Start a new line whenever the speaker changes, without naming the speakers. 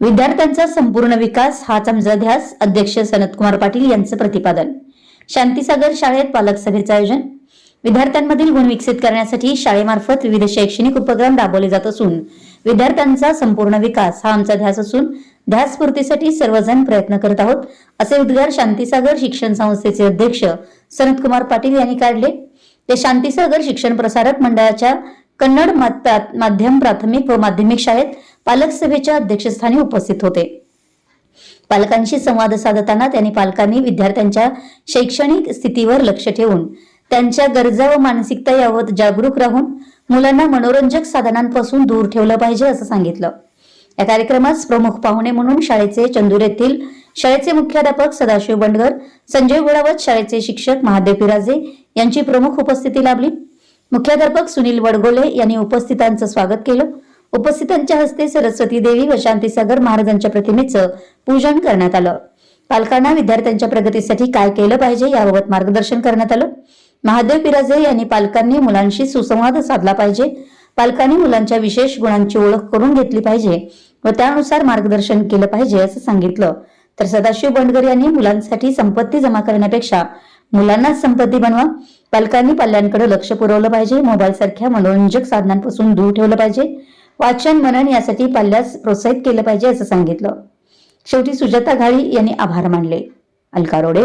विद्यार्थ्यांचा संपूर्ण विकास हाच आमचा ध्यास अध्यक्ष सनतकुमार पाटील यांचं प्रतिपादन. शांतीसागर शाळेत पालक सभेचं आयोजन. विद्यार्थ्यांमधील गुण विकसित करण्यासाठी शाळेमार्फत विविध शैक्षणिक उपक्रम राबवले जात असून विद्यार्थ्यांचा संपूर्ण विकास हा आमचा ध्यास असून ध्यासपूर्तीसाठी सर्वजण प्रयत्न करत आहोत असे उद्गार शांतीसागर शिक्षण संस्थेचे अध्यक्ष सनतकुमार पाटील यांनी काढले. ते शांतीसागर शिक्षण प्रसारक मंडळाच्या कन्नड प्रा- माध्यम प्राथमिक व माध्यमिक शाळेत पालक सभेच्या अध्यक्षस्थानी उपस्थित होते. पालकांशी संवाद साधताना त्यांनी पालकांनी विद्यार्थ्यांच्या शैक्षणिक स्थितीवर लक्ष ठेवून त्यांच्या गरजा व मानसिकता यावत जागरूक राहून मुलांना मनोरंजक साधनांपासून दूर ठेवलं पाहिजे असं सांगितलं. या कार्यक्रमास प्रमुख पाहुणे म्हणून शाळेचे चंदूर येथील शाळेचे मुख्याध्यापक सदाशिव बंडगर संजय घोडावत शाळेचे शिक्षक महादेव पिराजे यांची प्रमुख उपस्थिती लाभली. मुख्याध्यापक सुनील वडगोले यांनी उपस्थितांचं स्वागत केलं. उपस्थितांच्या हस्ते सरस्वती देवी व शांतीसागर महाराजांच्या प्रतिमेचं पूजन करण्यात आलं. पालकांना विद्यार्थ्यांच्या प्रगतीसाठी काय केलं पाहिजे याबाबत मार्गदर्शन करण्यात आलं. महादेव पिराजे यांनी पालकांनी मुलांशी सुसंवाद साधला पाहिजे. पालकांनी मुलांच्या विशेष गुणांची ओळख करून घेतली पाहिजे व त्यानुसार मार्गदर्शन केलं पाहिजे असं सांगितलं. तर सदाशिव बंडगर यांनी मुलांसाठी संपत्ती जमा करण्यापेक्षा मुलांनाच संपत्ती बनवा. पालकांनी पाल्यांकडे लक्ष पुरवलं पाहिजे. मोबाईल सारख्या मनोरंजक साधनांपासून दूर ठेवलं पाहिजे. वाचन मनन यासाठी पाल्यास प्रोत्साहित केलं पाहिजे असं सांगितलं. शेवटी सुजाता घाळी यांनी आभार मानले. अलका रोडे